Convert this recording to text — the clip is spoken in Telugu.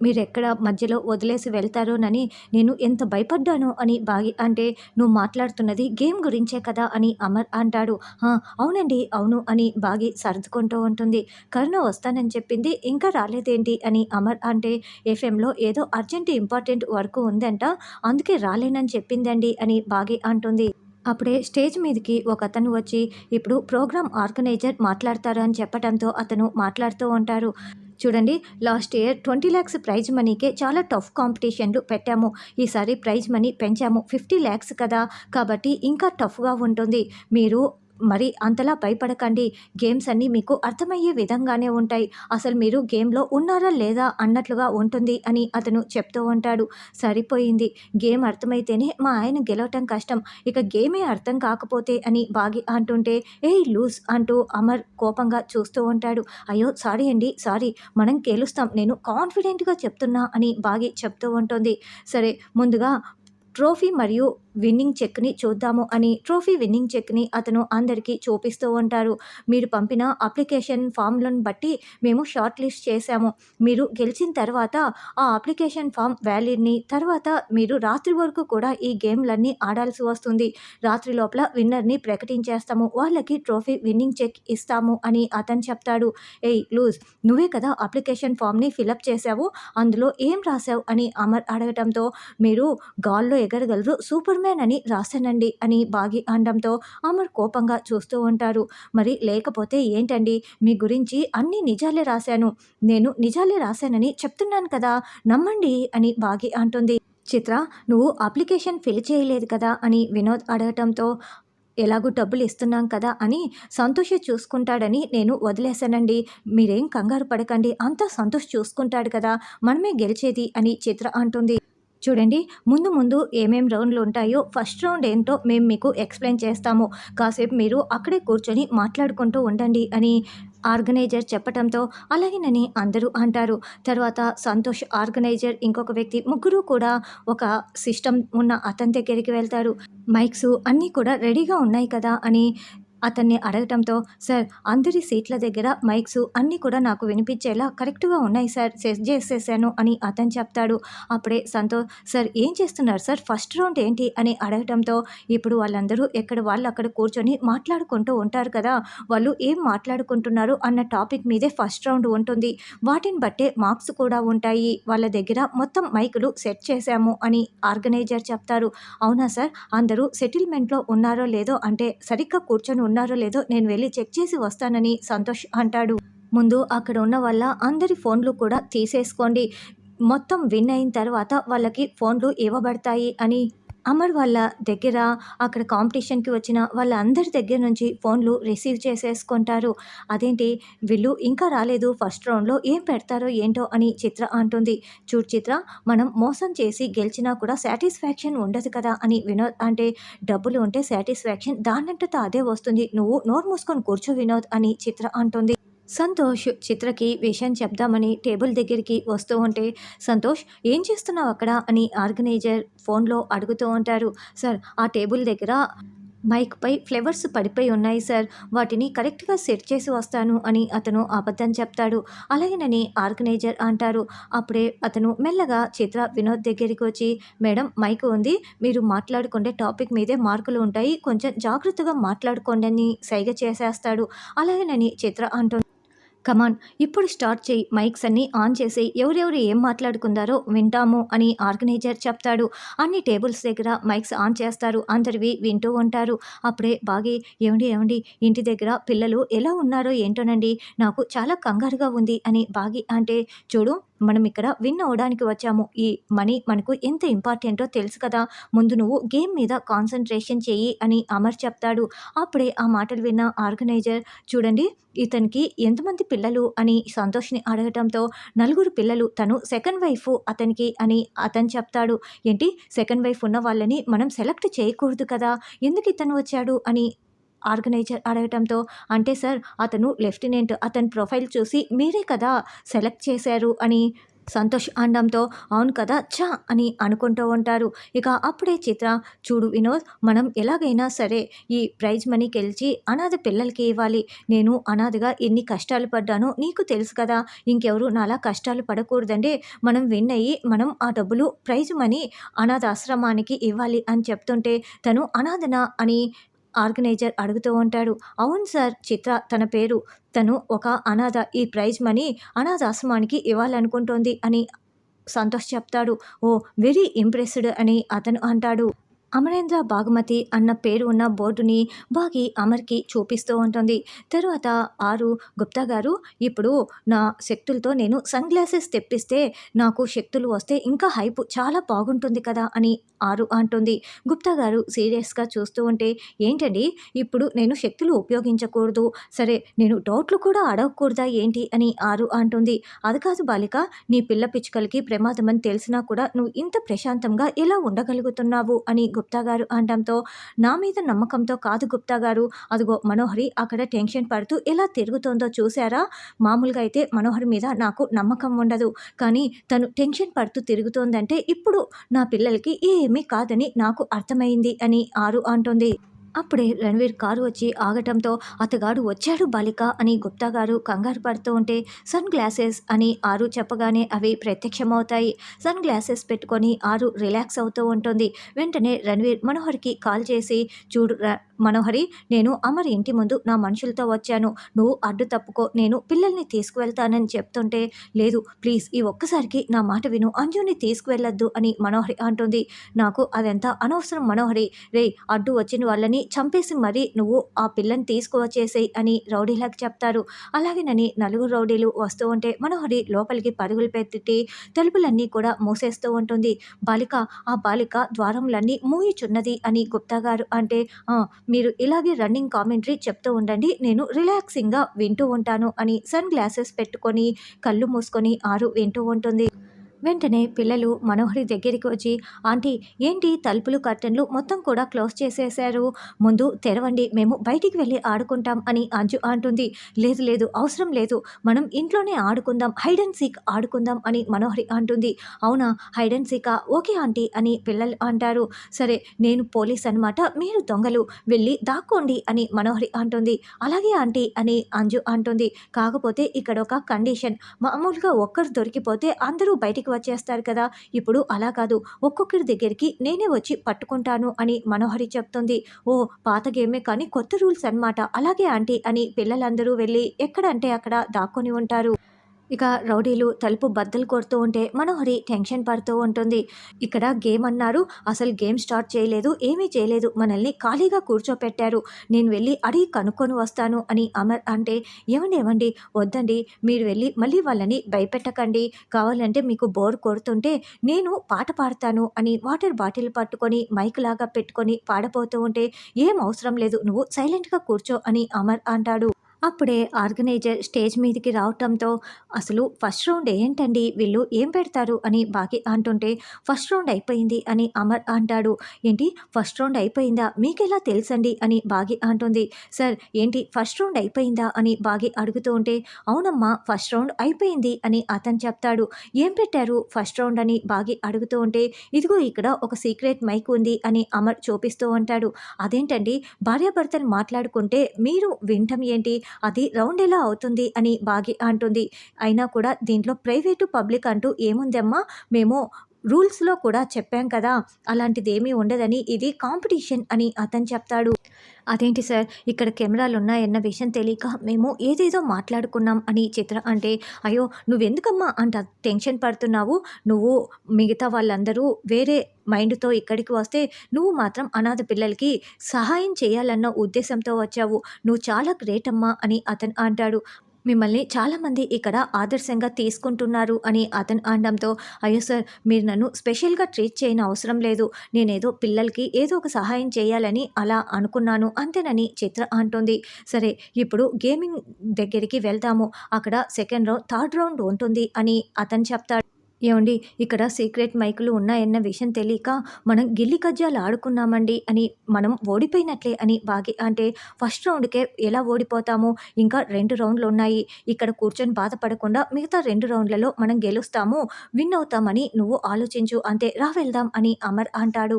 మీరెక్కడ మధ్యలో వదిలేసి వెళ్తారోనని నేను ఎంత భయపడ్డానో అని బాగి అంటే నువ్వు మాట్లాడుతున్నది గేమ్ గురించే కదా అని అమర్ అంటాడు. అవునండి అవును అని బాగి సర్దుకుంటూ ఉంటుంది. కరుణ వస్తానని చెప్పింది ఇంకా రాలేదేంటి అని అమర్ అంటే ఎఫ్ఎంలో ఏదో అర్జెంట్ ఇంపార్టెంట్ వర్క్ ఉందంట అందుకే రాలేనని చెప్పిందండి అని బాగి అంటుంది. అప్పుడే స్టేజ్ మీదకి ఒక అతను వచ్చి ఇప్పుడు ప్రోగ్రామ్ ఆర్గనైజర్ మాట్లాడతారు అని చెప్పడంతో అతను మాట్లాడుతూ ఉంటారు. చూడండి last year twenty lakhs prize మనీకే చాలా టఫ్ కాంపిటీషన్లు పెట్టాము. ఈసారి ప్రైజ్ మనీ పెంచాము ఫిఫ్టీ ల్యాక్స్ కదా. కాబట్టి ఇంకా టఫ్గా ఉంటుంది. మీరు మరి అంతలా భయపడకండి. గేమ్స్ అన్నీ మీకు అర్థమయ్యే విధంగానే ఉంటాయి. అసలు మీరు గేమ్లో ఉన్నారా లేదా అన్నట్లుగా ఉంటుంది అని అతను చెప్తూ ఉంటాడు. సరిపోయింది. గేమ్ అర్థమైతేనే మా ఆయన గెలవటం కష్టం. ఇక గేమే అర్థం కాకపోతే అని బాగి అంటుంటే ఏ లూజ్ అంటూ అమర్ కోపంగా చూస్తూ ఉంటాడు. అయ్యో సారీ అండి సారీ. మనం గెలుస్తాం. నేను కాన్ఫిడెంట్గా చెప్తున్నా అని బాగి చెప్తూ ఉంటుంది. సరే ముందుగా ట్రోఫీ మరియు విన్నింగ్ చెక్ని చూద్దాము అని ట్రోఫీ విన్నింగ్ చెక్ని అతను అందరికీ చూపిస్తూ ఉంటారు. మీరు పంపిన అప్లికేషన్ ఫామ్లను బట్టి మేము షార్ట్ లిస్ట్ చేశాము. మీరు గెలిచిన తర్వాత ఆ అప్లికేషన్ ఫామ్ వ్యాలిడ్ని తర్వాత మీరు రాత్రి వరకు కూడా ఈ గేమ్లన్నీ ఆడాల్సి వస్తుంది. రాత్రి లోపల విన్నర్ని ప్రకటించేస్తాము. వాళ్ళకి ట్రోఫీ విన్నింగ్ చెక్ ఇస్తాము అని అతను చెప్తాడు. ఏయ్ లూజ్ నువ్వే కదా అప్లికేషన్ ఫామ్ని ఫిలప్ చేశావు. అందులో ఏం రాశావు అని అమర్ అడగటంతో మీరు గాల్లో ఎగరగలరు. సూపర్ మ్యాన్ అని రాశానండి అని బాగి అనడంతో అమర్ కోపంగా చూస్తూ ఉంటారు. మరి లేకపోతే ఏంటండి? మీ గురించి అన్ని నిజాలే రాశాను. నేను నిజాలే రాశానని చెప్తున్నాను కదా నమ్మండి అని బాగి అంటుంది. చిత్ర నువ్వు అప్లికేషన్ ఫిల్ చేయలేదు కదా అని వినోద్ అడగటంతో ఎలాగూ డబ్బులు ఇస్తున్నాం కదా అని సంతోష్ చూసుకుంటాడని నేను వదిలేశానండి. మీరేం కంగారు పడకండి అంతా సంతోష్ చూసుకుంటాడు కదా మనమే గెలిచేది అని చిత్ర అంటుంది. చూడండి. ముందు ముందు ఏమేం రౌండ్లు ఉంటాయో ఫస్ట్ రౌండ్ ఏంటో మేము మీకు ఎక్స్ప్లెయిన్ చేస్తాము. కాసేపు మీరు అక్కడే కూర్చొని మాట్లాడుకుంటూ ఉండండి అని ఆర్గనైజర్ చెప్పటంతో అలాగేనని అందరూ అంటారు. తర్వాత సంతోష్ ఆర్గనైజర్ ఇంకొక వ్యక్తి ముగ్గురు కూడా ఒక సిస్టమ్ ఉన్న అతని దగ్గరికి వెళ్తారు. మైక్స్ అన్నీ కూడా రెడీగా ఉన్నాయి కదా అని అతన్ని అడగటంతో సార్ అందరి సీట్ల దగ్గర మైక్స్ అన్నీ కూడా నాకు వినిపించేలా కరెక్ట్గా ఉన్నాయి సార్ సెట్ చేసేసాను అని అతను చెప్తాడు. అప్పుడే సంతోష్ సార్ ఏం చేస్తున్నారు సార్? ఫస్ట్ రౌండ్ ఏంటి? అని అడగటంతో ఇప్పుడు వాళ్ళందరూ ఎక్కడ వాళ్ళు అక్కడ కూర్చొని మాట్లాడుకుంటూ ఉంటారు కదా వాళ్ళు ఏం మాట్లాడుకుంటున్నారు అన్న టాపిక్ మీదే ఫస్ట్ రౌండ్ ఉంటుంది. వాటిని బట్టే మార్క్స్ కూడా ఉంటాయి. వాళ్ళ దగ్గర మొత్తం మైకులు సెట్ చేశాము అని ఆర్గనైజర్ చెప్తారు. అవునా సార్? అందరూ సెటిల్మెంట్లో ఉన్నారో లేదో అంటే సరిగ్గా కూర్చొని ఉన్నారో లేదో నేను వెళ్ళి చెక్ చేసి వస్తానని సంతోష్ అంటాడు. ముందు అక్కడ ఉన్న వాళ్ళ అందరి ఫోన్లు కూడా తీసేసుకోండి. మొత్తం విన్ అయిన తర్వాత వాళ్ళకి ఫోన్లు ఇవ్వబడతాయి అని అమర్ వాళ్ళ దగ్గర అక్కడ కాంపిటీషన్కి వచ్చిన వాళ్ళందరి దగ్గర నుంచి ఫోన్లు రిసీవ్ చేసేసుకుంటారు. అదేంటి? వీళ్ళు ఇంకా రాలేదు ఫస్ట్ రౌండ్లో ఏం పెడతారో ఏంటో అని చిత్ర అంటుంది. చూడు చిత్ర మనం మోసం చేసి గెలిచినా కూడా సాటిస్ఫాక్షన్ ఉండదు కదా అని వినోద్ అంటే డబ్బులు ఉంటే సాటిస్ఫాక్షన్ దానంతటా అదే వస్తుంది. నువ్వు నోరు మూసుకొని కూర్చో వినోద్ అని చిత్ర అంటుంది. సంతోష్ చిత్రకి విషయం చెప్దామని టేబుల్ దగ్గరికి వస్తూ ఉంటే సంతోష్ ఏం చేస్తున్నావు అక్కడ? అని ఆర్గనైజర్ ఫోన్లో అడుగుతూ ఉంటారు. సార్ ఆ టేబుల్ దగ్గర మైక్పై ఫ్లేవర్స్ పడిపోయి ఉన్నాయి సార్. వాటిని కరెక్ట్గా సెట్ చేసి వస్తాను అని అతను అబద్ధం చెప్తాడు. అలాగేనని ఆర్గనైజర్ అంటారు. అప్పుడే అతను మెల్లగా చిత్ర వినోద్ దగ్గరికి వచ్చి మేడం మైక్ ఉంది. మీరు మాట్లాడుకుంటే టాపిక్ మీదే మార్కులు ఉంటాయి. కొంచెం జాగ్రత్తగా మాట్లాడుకోండి అని సైగ చేసేస్తాడు. అలాగేనని చిత్ర అంటుంది కమాన్ ఇప్పుడు స్టార్ట్ చేయి. మైక్స్ అన్ని ఆన్ చేసి ఎవరెవరు ఏం మాట్లాడుకుందారో వింటాము అని ఆర్గనైజర్ చెప్తాడు. అన్ని టేబుల్స్ దగ్గర మైక్స్ ఆన్ చేస్తారు. అందరివి వింటూ ఉంటారు. అప్పుడే బాగి ఏమండి ఏమండి ఇంటి దగ్గర పిల్లలు ఎలా ఉన్నారో ఏంటోనండి? నాకు చాలా కంగారుగా ఉంది అని బాగి అంటే చూడు మనం ఇక్కడ విన్ అవడానికి వచ్చాము. ఈ మనీ మనకు ఎంత ఇంపార్టెంటో తెలుసు కదా. ముందు నువ్వు గేమ్ మీద కాన్సన్ట్రేషన్ చెయ్యి అని అమర్ చెప్తాడు. అప్పుడే ఆ మాటలు విన్న ఆర్గనైజర్ చూడండి ఇతనికి ఎంతమంది పిల్లలు? అని సంతోష్ని అడగటంతో నలుగురు పిల్లలు తను సెకండ్ వైఫ్ అతనికి అని అతను చెప్తాడు. ఏంటి సెకండ్ వైఫ్ ఉన్న వాళ్ళని మనం సెలెక్ట్ చేయకూడదు కదా. ఎందుకు ఇతను వచ్చాడు? అని ఆర్గనైజర్ అడగటంతో అంటే సార్ అతను లెఫ్టినెంట్ అతని ప్రొఫైల్ చూసి మీరే కదా సెలెక్ట్ చేశారు అని సంతోష్ అనడంతో అవును కదా చా అని అనుకుంటూ ఉంటారు. ఇక అప్పుడే చిత్ర చూడు వినోద్ మనం ఎలాగైనా సరే ఈ ప్రైజ్ మనీ గెలిచి అనాథ పిల్లలకి ఇవ్వాలి. నేను అనాథగా ఎన్ని కష్టాలు పడ్డానో నీకు తెలుసు కదా. ఇంకెవరు నాలా కష్టాలు పడకూడదంటే మనం విన్ అయ్యి మనం ఆ డబ్బులు ప్రైజ్ మనీ అనాథ ఆశ్రమానికి ఇవ్వాలి అని చెప్తుంటే తను అనాథన అని ఆర్గనైజర్ అడుగుతూ ఉంటాడు. అవును సార్ చిత్ర తన పేరు తను ఒక అనాథ ఈ ప్రైజ్ మనీ అనాథాశ్రమానికి ఇవ్వాలనుకుంటోంది అని సంతోష్ చెప్తాడు. ఓ వెరీ ఇంప్రెస్డ్ అని అతను అంటాడు. అమరేంద్ర బాగుమతి అన్న పేరు ఉన్న బోర్డుని బాగి అమర్కి చూపిస్తూ ఉంటుంది. తరువాత ఆరు గుప్తా గారు ఇప్పుడు నా శక్తులతో నేను సన్ గ్లాసెస్ తెప్పిస్తే నాకు శక్తులు వస్తే ఇంకా హైప్ చాలా బాగుంటుంది కదా అని ఆరు అంటుంది. గుప్తా గారు సీరియస్గా చూస్తూ ఉంటే ఏంటండి? ఇప్పుడు నేను శక్తులు ఉపయోగించకూడదు. సరే నేను డౌట్లు కూడా అడగకూడదా ఏంటి? అని ఆరు అంటుంది. అది కాదు బాలిక నీ పిల్ల పిచ్చుకలకి ప్రమాదమని తెలిసినా కూడా నువ్వు ఇంత ప్రశాంతంగా ఎలా ఉండగలుగుతున్నావు? అని గుప్తా గారు అనడంతో నా మీద నమ్మకంతో కాదు గుప్తా గారు. అదిగో మనోహరి అక్కడ టెన్షన్ పడుతూ ఎలా తిరుగుతోందో చూసారా మామూలుగా అయితే మనోహరి మీద నాకు నమ్మకం ఉండదు. కానీ తను టెన్షన్ పడుతూ తిరుగుతోందంటే ఇప్పుడు నా పిల్లలకి ఏమీ కాదని నాకు అర్థమైంది అని ఆరు అంటుంది. అప్పుడే రణవీర్ కారు వచ్చి ఆగటంతో అతగాడు వచ్చాడు బాలిక అని గుప్తా గారు కంగారు పడుతూ ఉంటే సన్ గ్లాసెస్ అని ఆరు చెప్పగానే అవి ప్రత్యక్షమవుతాయి. సన్ గ్లాసెస్ పెట్టుకొని ఆరు రిలాక్స్ అవుతూ ఉంటుంది. వెంటనే రణవీర్ మనోహర్కి కాల్ చేసి చూడు మనోహరి నేను అమర్ ఇంటి ముందు నా మనుషులతో వచ్చాను. నువ్వు అడ్డు తప్పుకో నేను పిల్లల్ని తీసుకువెళ్తానని చెప్తుంటే లేదు ప్లీజ్ ఈ ఒక్కసారికి నా మాట విను అంజుని తీసుకువెళ్ళొద్దు అని మనోహరి అంటుంది. నాకు అదంతా అనవసరం మనోహరి. రే అడ్డు వచ్చిన వాళ్ళని చంపేసి మరీ నువ్వు ఆ పిల్లని తీసుకువచ్చేసేయ్ అని రౌడీలకు చెప్తారు. అలాగేనని నలుగురు రౌడీలు వస్తూ ఉంటే మనోహరి లోపలికి పరుగులు పెట్టి తలుపులన్నీ కూడా మూసేస్తూ ఉంటుంది. బాలిక ఆ బాలిక ద్వారములన్నీ మూయిచున్నది అని గుప్తా గారు అంటే మీరు ఇలాగే రన్నింగ్ కామెంటరీ చెప్తూ ఉండండి. నేను రిలాక్సింగ్గా వింటూ ఉంటాను అని సన్ గ్లాసెస్ పెట్టుకొని కళ్ళు మూసుకొని ఆరు వింటూ ఉంటుంది. వెంటనే పిల్లలు మనోహరి దగ్గరికి వచ్చి ఆంటీ ఏంటి తలుపులు కర్టన్లు మొత్తం కూడా క్లోజ్ చేసేశారు ముందు తెరవండి మేము బయటికి వెళ్ళి ఆడుకుంటాం అని అంజు అంటుంది. లేదు లేదు అవసరం లేదు మనం ఇంట్లోనే ఆడుకుందాం హైడ్ అండ్ సీక్ ఆడుకుందాం అని మనోహరి అంటుంది. అవునా హైడ్ అండ్ సీకా ఓకే ఆంటీ అని పిల్లలు అంటారు. సరే నేను పోలీస్ అనమాట మీరు దొంగలు వెళ్ళి దాక్కోండి అని మనోహరి అంటుంది. అలాగే ఆంటీ అని అంజు అంటుంది. కాకపోతే ఇక్కడ ఒక కండిషన్ మామూలుగా ఒక్కరు దొరికిపోతే అందరూ బయటికి వచ్చేస్తారు కదా. ఇప్పుడు అలా కాదు. ఒక్కొక్కరి దగ్గరికి నేనే వచ్చి పట్టుకుంటాను అని మనోహరి చెప్తుంది. ఓ పాత గేమే కానీ కొత్త రూల్స్ అన్నమాట. అలాగే ఆంటీ అని పిల్లలందరూ వెళ్ళి ఎక్కడంటే అక్కడ దాక్కొని ఉంటారు. ఇక రౌడీలు తలుపు బద్దలు కొడుతూ ఉంటే మనోహరి టెన్షన్ పడుతూ ఉంటుంది. ఇక్కడ గేమ్ అన్నారు. అసలు గేమ్ స్టార్ట్ చేయలేదు. ఏమీ చేయలేదు. మనల్ని ఖాళీగా కూర్చోపెట్టారు. నేను వెళ్ళి అడిగి కనుక్కొని వస్తాను అని అమర్ అంటే ఏమండి ఏమండి? వద్దండి. మీరు వెళ్ళి మళ్ళీ వాళ్ళని భయపెట్టకండి. కావాలంటే మీకు బోర్ కొడుతుంటే నేను పాట పాడతాను అని వాటర్ బాటిల్ పట్టుకొని మైక్ లాగా పెట్టుకొని పాడపోతూ ఉంటే ఏం అవసరం లేదు. నువ్వు సైలెంట్గా కూర్చో అని అమర్ అంటాడు. అప్పుడే ఆర్గనైజర్ స్టేజ్ మీదకి రావటంతో అసలు ఫస్ట్ రౌండ్ ఏంటండి? వీళ్ళు ఏం పెడతారు? అని బాగి అంటుంటే ఫస్ట్ రౌండ్ అయిపోయింది అని అమర్ అంటాడు. ఏంటి? ఫస్ట్ రౌండ్ అయిపోయిందా? మీకెలా తెలుసండి? అని బాగి అంటుంది. సార్ ఏంటి? ఫస్ట్ రౌండ్ అయిపోయిందా? అని బాగి అడుగుతూ ఉంటే అవునమ్మా ఫస్ట్ రౌండ్ అయిపోయింది అని అతను చెప్తాడు. ఏం పెట్టారు? ఫస్ట్ రౌండ్ అని బాగి అడుగుతూ ఉంటే ఇదిగో ఇక్కడ ఒక సీక్రెట్ మైక్ ఉంది అని అమర్ చూపిస్తూ ఉంటాడు. అదేంటండి? భార్యాభర్తలు మాట్లాడుకుంటే మీరు వింటం ఏంటి? అది రౌండ్ ఎలా అవుతుంది అని బాగి అంటుంది. అయినా కూడా దీంట్లో ప్రైవేటు పబ్లిక్ అంటూ ఏముందమ్మా? మేము రూల్స్లో కూడా చెప్పాం కదా అలాంటిది ఏమీ ఉండదని ఇది కాంపిటీషన్ అని అతను చెప్తాడు. అదేంటి సార్ ఇక్కడ కెమెరాలు ఉన్నాయన్న విషయం తెలియక మేము ఏదేదో మాట్లాడుకున్నాం అని చిత్ర అంటే అయ్యో నువ్వెందుకమ్మా అంత టెన్షన్ పడుతున్నావు? నువ్వు మిగతా వాళ్ళందరూ వేరే మైండ్తో ఇక్కడికి వస్తే నువ్వు మాత్రం అనాథ పిల్లలకి సహాయం చేయాలన్న ఉద్దేశంతో వచ్చావు. నువ్వు చాలా గ్రేట్ అమ్మా అని అతను అంటాడు. మిమ్మల్ని చాలామంది ఇక్కడ ఆదర్శంగా తీసుకుంటున్నారు అని అతను అనడంతో అయ్యో సార్ మీరు నన్ను స్పెషల్గా ట్రీట్ చేయని అవసరం లేదు. నేనేదో పిల్లలకి ఏదో ఒక సహాయం చేయాలని అలా అనుకున్నాను. అంతేనని చిత్ర అంటుంది. సరే ఇప్పుడు గేమింగ్ దగ్గరికి వెళ్తాము. అక్కడ సెకండ్ రౌండ్ థర్డ్ రౌండ్ ఉంటుంది అని అతను చెప్తాడు. ఏవండి ఇక్కడ సీక్రెట్ మైకులు ఉన్నాయన్న విషయం తెలియక మనం గిల్లి కజ్జాలు ఆడుకున్నామండి అని మనం ఓడిపోయినట్లే అని బాగి అంటే ఫస్ట్ రౌండ్కే ఎలా ఓడిపోతాము? ఇంకా రెండు రౌండ్లు ఉన్నాయి. ఇక్కడ కూర్చొని బాధపడకుండా మిగతా రెండు రౌండ్లలో మనం గెలుస్తాము. విన్ అవుతామని నువ్వు ఆలోచించు అంతే రా వెళ్దాం అని అమర్ అంటాడు.